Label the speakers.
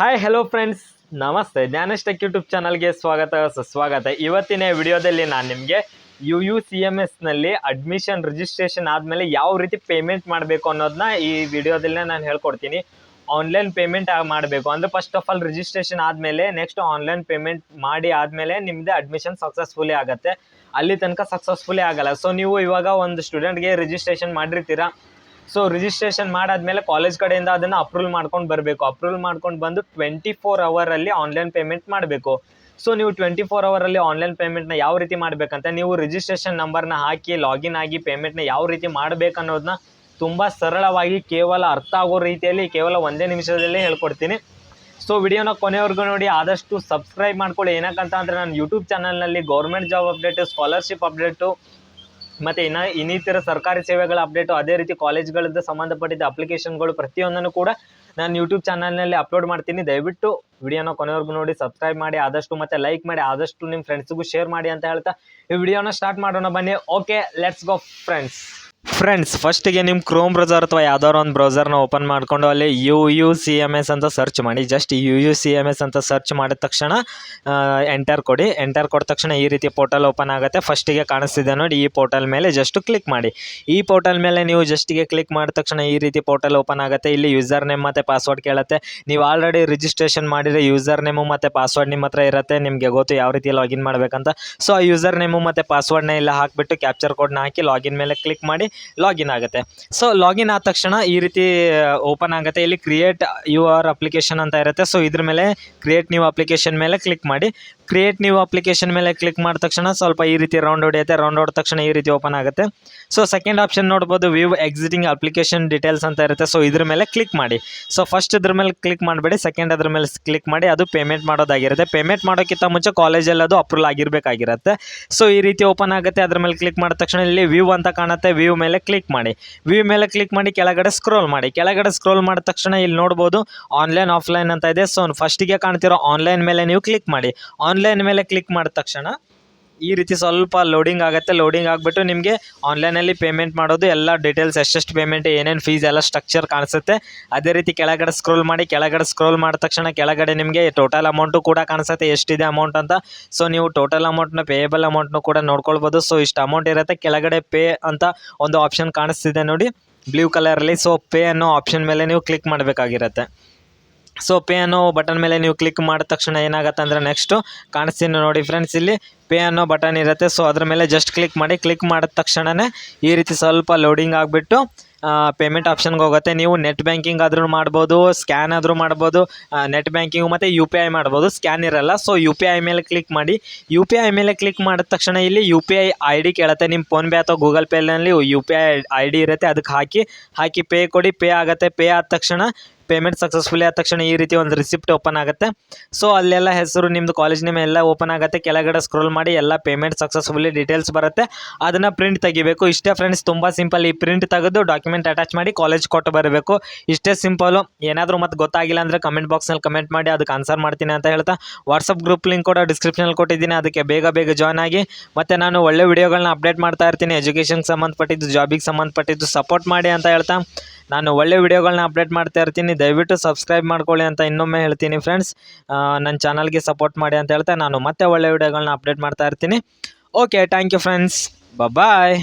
Speaker 1: Hi hello friends ನಮಸ್ತೆ. Gyanesh tech YouTube ಚಾನಲ್ಗೆ ಸ್ವಾಗತ, ಸುಸ್ವಾಗತ. ಇವತ್ತಿನ ವಿಡಿಯೋದಲ್ಲಿ ನಾನು ನಿಮಗೆ ಯು ಯು ಸಿ ಎಂ ಎಸ್ನಲ್ಲಿ ಅಡ್ಮಿಷನ್ ರಿಜಿಸ್ಟ್ರೇಷನ್ ಆದಮೇಲೆ ಯಾವ ರೀತಿ ಪೇಮೆಂಟ್ ಮಾಡಬೇಕು ಅನ್ನೋದನ್ನ ಈ ವಿಡಿಯೋದಲ್ಲೇ ನಾನು ಹೇಳ್ಕೊಡ್ತೀನಿ. ಆನ್ಲೈನ್ ಪೇಮೆಂಟ್ ಮಾಡಬೇಕು. ಅಂದರೆ ಫಸ್ಟ್ ಆಫ್ ಆಲ್ ರಿಜಿಸ್ಟ್ರೇಷನ್ ಆದಮೇಲೆ ನೆಕ್ಸ್ಟ್ ಆನ್ಲೈನ್ ಪೇಮೆಂಟ್ ಮಾಡಿ ಆದಮೇಲೆ ನಿಮ್ಮದೇ ಅಡ್ಮಿಷನ್ ಸಕ್ಸಸ್ಫುಲಿ ಆಗುತ್ತೆ. ಅಲ್ಲಿ ತನಕ ಸಕ್ಸಸ್ಫುಲಿ ಆಗಲ್ಲ. ಸೊ ನೀವು ಇವಾಗ ಒಂದು ಸ್ಟೂಡೆಂಟ್ಗೆ ರಿಜಿಸ್ಟ್ರೇಷನ್ ಮಾಡಿರ್ತೀರಾ? ಸೊ ರಿಜಿಸ್ಟ್ರೇಷನ್ ಮಾಡಾದ್ಮೇಲೆ ಕಾಲೇಜ್ ಕಡೆಯಿಂದ ಅದನ್ನು ಅಪ್ರೂವ್ ಮಾಡ್ಕೊಂಡು ಬರಬೇಕು. ಅಪ್ರೂವ್ ಮಾಡ್ಕೊಂಡು ಬಂದು ಟ್ವೆಂಟಿ ಫೋರ್ ಅವರಲ್ಲಿ ಆನ್ಲೈನ್ ಪೇಮೆಂಟ್ ಮಾಡಬೇಕು. ಸೊ ನೀವು ಟ್ವೆಂಟಿ ಫೋರ್ ಅವರಲ್ಲಿ ಆನ್ಲೈನ್ ಪೇಮೆಂಟ್ನ ಯಾವ ರೀತಿ ಮಾಡಬೇಕಂತ ನೀವು ರಿಜಿಸ್ಟ್ರೇಷನ್ ನಂಬರ್ನ ಹಾಕಿ ಲಾಗಿನ್ ಆಗಿ ಪೇಮೆಂಟ್ನ ಯಾವ ರೀತಿ ಮಾಡಬೇಕು ಅನ್ನೋದನ್ನ ತುಂಬ ಸರಳವಾಗಿ ಕೇವಲ ಅರ್ಥ ಆಗೋ ರೀತಿಯಲ್ಲಿ ಕೇವಲ ಒಂದೇ ನಿಮಿಷದಲ್ಲೇ ಹೇಳ್ಕೊಡ್ತೀನಿ. ಸೊ ವಿಡಿಯೋನ ಕೊನೆವರೆಗೂ ನೋಡಿ. ಆದಷ್ಟು ಸಬ್ಸ್ಕ್ರೈಬ್ ಮಾಡ್ಕೊಳ್ಳಿ. ಏನಕ್ಕಂತ ಅಂದರೆ ನಾನು ಯೂಟ್ಯೂಬ್ ಚಾನಲ್ನಲ್ಲಿ government job update scholarship update ಮತ್ತು ಇನ್ನು ಇನ್ನಿತರ ಸರ್ಕಾರಿ ಸೇವೆಗಳ ಅಪ್ಡೇಟು ಅದೇ ರೀತಿ ಕಾಲೇಜ್ಗಳಿಂದ ಸಂಬಂಧಪಟ್ಟಿದ್ದ ಅಪ್ಲಿಕೇಶನ್ಗಳು ಪ್ರತಿಯೊಂದನ್ನು ಕೂಡ ನಾನು ಯೂಟ್ಯೂಬ್ ಚಾನಲ್ನಲ್ಲಿ ಅಪ್ಲೋಡ್ ಮಾಡ್ತೀನಿ. ದಯವಿಟ್ಟು ವಿಡಿಯೋನ ಕೊನೆವರೆಗೂ ನೋಡಿ ಸಬ್ಸ್ಕ್ರೈಬ್ ಮಾಡಿ, ಆದಷ್ಟು ಮತ್ತು ಲೈಕ್ ಮಾಡಿ, ಆದಷ್ಟು ನಿಮ್ಮ ಫ್ರೆಂಡ್ಸಿಗೂ ಶೇರ್ ಮಾಡಿ ಅಂತ ಹೇಳ್ತಾ ಈ ವಿಡಿಯೋನ ಸ್ಟಾರ್ಟ್ ಮಾಡೋಣ ಬನ್ನಿ. Okay let's go friends friends ಫಸ್ಟಿಗೆ ನಿಮ್ಮ ಕ್ರೋಮ್ ಬ್ರೌಸರ್ ಅಥವಾ ಯಾವ್ದಾದ್ರು ಒಂದು ಬ್ರೌಸರ್ನ ಓಪನ್ ಮಾಡಿಕೊಂಡು ಅಲ್ಲಿ U U C M S ಅಂತ ಸರ್ಚ್ ಮಾಡಿ. Just U U C M S ಅಂತ ಸರ್ಚ್ ಮಾಡಿದ ತಕ್ಷಣ ಎಂಟರ್ ಕೊಡಿ. ಎಂಟರ್ ಕೊಟ್ಟ ತಕ್ಷಣ ಈ ರೀತಿ ಪೋರ್ಟಲ್ ಓಪನ್ ಆಗುತ್ತೆ. ಫಸ್ಟಿಗೆ ಕಾಣಿಸ್ತಿದೆ ನೋಡಿ ಈ ಪೋರ್ಟಲ್ ಮೇಲೆ ಜಸ್ಟ್ ಕ್ಲಿಕ್ ಮಾಡಿ. ಈ ಪೋರ್ಟಲ್ ಮೇಲೆ ನೀವು ಜಸ್ಟಿಗೆ ಕ್ಲಿಕ್ ಮಾಡಿದ ತಕ್ಷಣ ಈ ರೀತಿ ಪೋರ್ಟಲ್ ಓಪನ್ ಆಗುತ್ತೆ. ಇಲ್ಲಿ ಯೂಸರ್ ನೇಮ್ ಮತ್ತು ಪಾಸ್ವರ್ಡ್ ಕೇಳುತ್ತೆ. ನೀವು ಆಲ್ರೆಡಿ ರಿಜಿಸ್ಟ್ರೇಷನ್ ಮಾಡಿದರೆ ಯೂಸರ್ ನೇಮು ಮತ್ತು ಪಾಸ್ವರ್ಡ್ ನಿಮ್ಮ ಹತ್ರ ಇರುತ್ತೆ. ನಿಮಗೆ ಗೊತ್ತು ಯಾವ ರೀತಿ ಲಾಗಿನ್ ಮಾಡಬೇಕಂತ. ಸೊ ಆ ಯೂಸರ್ ನೇಮು ಮತ್ತು ಪಾಸ್ವರ್ಡ್ನ ಎಲ್ಲ ಹಾಕಿಬಿಟ್ಟು ಕ್ಯಾಪ್ಚರ್ ಕೋಡ್ನ ಹಾಕಿ ಲಾಗಿನ್ ಮೇಲೆ ಕ್ಲಿಕ್ ಮಾಡಿ. ಲಾಗಿನ್ ಆಗುತ್ತೆ. ಸೊ ಲಾಗಿನ್ ಆದ ತಕ್ಷಣ ಈ ರೀತಿ ಓಪನ್ ಆಗುತ್ತೆ. ಇಲ್ಲಿ ಕ್ರಿಯೇಟ್ ಯು ಆರ್ ಅಪ್ಲಿಕೇಶನ್ ಅಂತ ಇರುತ್ತೆ. ಸೊ ಇದ್ರ ಮೇಲೆ ಕ್ರಿಯೇಟ್ ನ್ಯೂ ಅಪ್ಲಿಕೇಶನ್ ಮೇಲೆ ಕ್ಲಿಕ್ ಮಾಡಿ. ಕ್ರಿಯೇಟ್ ನ್ಯೂ ಅಪ್ಲಿಕೇಶನ್ ಮೇಲೆ ಕ್ಲಿಕ್ ಮಾಡಿದ ತಕ್ಷಣ ಸ್ವಲ್ಪ ಈ ರೀತಿ ರೌಂಡ್ ಹೊಡೆಯುತ್ತೆ. ರೌಂಡ್ ಹೊಡೆದ ತಕ್ಷಣ ಈ ರೀತಿ ಓಪನ್ ಆಗುತ್ತೆ. ಸೊ ಸೆಕೆಂಡ್ ಆಪ್ಷನ್ ನೋಡ್ಬೋದು ವ್ಯೂ ಎಕ್ಸಿಟಿಂಗ್ ಅಪ್ಲಿಕೇಶನ್ ಡೀಟೇಲ್ಸ್ ಅಂತ ಇರುತ್ತೆ. ಸೊ ಇದ್ರ ಮೇಲೆ ಕ್ಲಿಕ್ ಮಾಡಿ. ಸೊ ಫಸ್ಟ್ ಇದ್ರ ಮೇಲೆ ಕ್ಲಿಕ್ ಮಾಡಬೇಡಿ ಸೆಕೆಂಡ್ ಅದ್ರ ಮೇಲೆ ಕ್ಲಿಕ್ ಮಾಡಿ, ಅದು ಪೇಮೆಂಟ್ ಮಾಡೋದಾಗಿರುತ್ತೆ. ಪೇಮೆಂಟ್ ಮಾಡೋಕ್ಕಿಂತ ಮುಂಚೆ ಕಾಲೇಜಲ್ಲಿ ಅದು ಅಪ್ರೂವಲ್ ಆಗಿರಬೇಕಾಗಿರುತ್ತೆ. ಸೊ ಈ ರೀತಿ ಓಪನ್ ಆಗುತ್ತೆ. ಅದ್ರ ಮೇಲೆ ಕ್ಲಿಕ್ ಮಾಡಿದ ತಕ್ಷಣ ಇಲ್ಲಿ ವ್ಯೂ ಅಂತ ಕಾಣುತ್ತೆ. ವ್ಯೂ ಮೇಲೆ ಕ್ಲಿಕ್ ಮಾಡಿ. ವ್ಯೂ ಮೇಲೆ ಕ್ಲಿಕ್ ಮಾಡಿ, ಕೆಳಗಡೆ ಸ್ಕ್ರೋಲ್ ಮಾಡಿ. ಕೆಳಗಡೆ ಸ್ಕ್ರೋಲ್ ಮಾಡಿದ ತಕ್ಷಣ ಇಲ್ಲಿ ನೋಡ್ಬೋದು ಆನ್ಲೈನ್ ಆಫ್ಲೈನ್ ಅಂತ ಇದೆ. ಸೊ ಫಸ್ಟಿಗೆ ಕಾಣ್ತಿರೋ ಆನ್ಲೈನ್ ಮೇಲೆ ನೀವು ಕ್ಲಿಕ್ ಮಾಡಿ. ಆನ್ಲೈನ್ ಮೇಲೆ ಕ್ಲಿಕ್ ಮಾಡಿದ ತಕ್ಷಣ ಈ ರೀತಿ ಸ್ವಲ್ಪ ಲೋಡಿಂಗ್ ಆಗುತ್ತೆ. ಲೋಡಿಂಗ್ ಆಗಿಬಿಟ್ಟು ನಿಮಗೆ ಆನ್ಲೈನಲ್ಲಿ ಪೇಮೆಂಟ್ ಮಾಡೋದು, ಎಲ್ಲ ಡೀಟೇಲ್ಸ್ ಎಷ್ಟೆಷ್ಟು ಪೇಮೆಂಟ್ ಏನೇನು ಫೀಸ್ ಎಲ್ಲ ಸ್ಟ್ರಕ್ಚರ್ ಕಾಣಿಸುತ್ತೆ. ಅದೇ ರೀತಿ ಕೆಳಗಡೆ ಸ್ಕ್ರೋಲ್ ಮಾಡಿ, ಕೆಳಗಡೆ ಸ್ಕ್ರೋಲ್ ಮಾಡಿದ ತಕ್ಷಣ ಕೆಳಗಡೆ ನಿಮಗೆ ಟೋಟಲ್ ಅಮೌಂಟು ಕೂಡ ಕಾಣಿಸುತ್ತೆ. ಎಷ್ಟಿದೆ ಅಮೌಂಟ್ ಅಂತ. ಸೊ ನೀವು ಟೋಟಲ್ ಅಮೌಂಟ್ನ ಪೇಯಬಲ್ ಅಮೌಂಟ್ನು ಕೂಡ ನೋಡ್ಕೊಳ್ಬೋದು. ಸೊ ಇಷ್ಟು ಅಮೌಂಟ್ ಇರುತ್ತೆ. ಕೆಳಗಡೆ ಪೇ ಅಂತ ಒಂದು ಆಪ್ಷನ್ ಕಾಣಿಸ್ತಿದೆ ನೋಡಿ. ಬ್ಲೂ ಕಲರಲ್ಲಿ ಸೊ ಪೇ ಅನ್ನೋ ಆಪ್ಷನ್ ಮೇಲೆ ನೀವು ಕ್ಲಿಕ್ ಮಾಡಬೇಕಾಗಿರುತ್ತೆ. ಸೊ ಪೇ ಅನ್ನೋ ಬಟನ್ ಮೇಲೆ ನೀವು ಕ್ಲಿಕ್ ಮಾಡಿದ ತಕ್ಷಣ ಏನಾಗುತ್ತೆ ಅಂದರೆ ನೆಕ್ಸ್ಟು ಕಾಣಿಸ್ತೀನಿ ನೋಡಿ ಫ್ರೆಂಡ್ಸ್ ಇಲ್ಲಿ ಪೇ ಅನ್ನೋ ಬಟನ್ ಇರುತ್ತೆ. ಸೊ ಅದ್ರ ಮೇಲೆ ಜಸ್ಟ್ ಕ್ಲಿಕ್ ಮಾಡಿ ಕ್ಲಿಕ್ ಮಾಡಿದ ತಕ್ಷಣವೇ ಈ ರೀತಿ ಸ್ವಲ್ಪ ಲೋಡಿಂಗ್ ಆಗಿಬಿಟ್ಟು ಪೇಮೆಂಟ್ ಆಪ್ಷನ್ಗೆ ಹೋಗುತ್ತೆ. ನೀವು ನೆಟ್ ಬ್ಯಾಂಕಿಂಗ್ ಆದ್ರೂ ಮಾಡ್ಬೋದು ಸ್ಕ್ಯಾನ್ ಆದರೂ ಮಾಡ್ಬೋದು ನೆಟ್ ಬ್ಯಾಂಕಿಂಗ್ ಮತ್ತು ಯು ಪಿ ಐ ಮಾಡ್ಬೋದು. ಸ್ಕ್ಯಾನ್ ಇರಲ್ಲ. ಸೊ ಯು ಪಿ ಐ ಮೇಲೆ ಕ್ಲಿಕ್ ಮಾಡಿ ಯು ಪಿ ಐ ಮೇಲೆ ಕ್ಲಿಕ್ ಮಾಡಿದ ತಕ್ಷಣ ಇಲ್ಲಿ U P I I D ಕೇಳುತ್ತೆ. ನಿಮ್ಮ ಫೋನ್ಪೇ ಅಥವಾ Google ಪೇನಲ್ಲಿ U P I I D ಇರುತ್ತೆ. ಅದಕ್ಕೆ ಹಾಕಿ ಹಾಕಿ ಪೇ ಕೊಡಿ. ಪೇ ಆಗುತ್ತೆ. ಪೇ ಆದ ತಕ್ಷಣ ಪೇಮೆಂಟ್ ಸಕ್ಸಸ್ಫುಲಿ ಆದ ತಕ್ಷಣ ಈ ರೀತಿ ಒಂದು ರಿಸಿಪ್ಟ್ ಓಪನ್ ಆಗುತ್ತೆ. ಸೊ ಅಲ್ಲೆಲ್ಲ ಹೆಸರು ನಿಮ್ಮದು ಕಾಲೇಜ್ ನೇಮ್ ಎಲ್ಲ ಓಪನ್ ಆಗುತ್ತೆ. ಕೆಳಗಡೆ ಸ್ಕ್ರೋಲ್ ಮಾಡಿ ಎಲ್ಲ ಪೇಮೆಂಟ್ ಸಕ್ಸಸ್ಫುಲಿ ಡೀಟೇಲ್ಸ್ ಬರುತ್ತೆ. ಅದನ್ನು ಪ್ರಿಂಟ್ ತೆಗಿಬೇಕು. ಇಷ್ಟೇ ಫ್ರೆಂಡ್ಸ್ ತುಂಬ ಸಿಂಪಲ್ ಈ ಪ್ರಿಂಟ್ ತೆಗೆದು ಡಾಕ್ಯುಮೆಂಟ್ ಅಟ್ಯಾಚ್ ಮಾಡಿ ಕಾಲೇಜ್ ಕೊಟ್ಟು ಬರಬೇಕು. ಇಷ್ಟೇ ಸಿಂಪಲು ಏನಾದರೂ ಮತ್ತೆ ಗೊತ್ತಾಗಿಲ್ಲ ಅಂದರೆ ಕಮೆಂಟ್ ಬಾಕ್ಸ್ನಲ್ಲಿ ಕಮೆಂಟ್ ಮಾಡಿ ಅದಕ್ಕೆ ಆನ್ಸರ್ ಮಾಡ್ತೀನಿ ಅಂತ ಹೇಳ್ತಾ. ವಾಟ್ಸಪ್ ಗ್ರೂಪ್ ಲಿಂಕ್ ಕೂಡ ಡಿಸ್ಕ್ರಿಪ್ಷನಲ್ಲಿ ಕೊಟ್ಟಿದ್ದೀನಿ. ಅದಕ್ಕೆ ಬೇಗ ಬೇಗ ಜಾಯ್ನ್ ಆಗಿ. ಮತ್ತು ನಾನು ಒಳ್ಳೆ ವಿಡಿಯೋಗಳನ್ನ ಅಪ್ಡೇಟ್ ಮಾಡ್ತಾ ಇರ್ತೀನಿ. ಎಜುಕೇಷನ್ಗೆ ಸಂಬಂಧಪಟ್ಟಿದ್ದು ಜಾಬಿಗೆ ಸಂಬಂಧಪಟ್ಟಿದ್ದು ಸಪೋರ್ಟ್ ಮಾಡಿ ಅಂತ ಹೇಳ್ತಾ. ನಾನು ಒಳ್ಳೆ ವಿಡಿಯೋಗಳನ್ನ ಅಪ್ಡೇಟ್ ಮಾಡ್ತಾ ಇರ್ತೀನಿ. ದಯವಿಟ್ಟು ಸಬ್ಸ್ಕ್ರೈಬ್ ಮಾಡ್ಕೊಳ್ಳಿ ಅಂತ ಇನ್ನೊಮ್ಮೆ ಹೇಳ್ತೀನಿ ಫ್ರೆಂಡ್ಸ್. ನನ್ನ ಚಾನಲ್ಗೆ ಸಪೋರ್ಟ್ ಮಾಡಿ ಅಂತ ಹೇಳ್ತಾ ನಾನು ಮತ್ತೆ ಒಳ್ಳೆ ವಿಡಿಯೋಗಳನ್ನ ಅಪ್ಡೇಟ್ ಮಾಡ್ತಾ ಇರ್ತೀನಿ. Okay, thank you friends. Bye.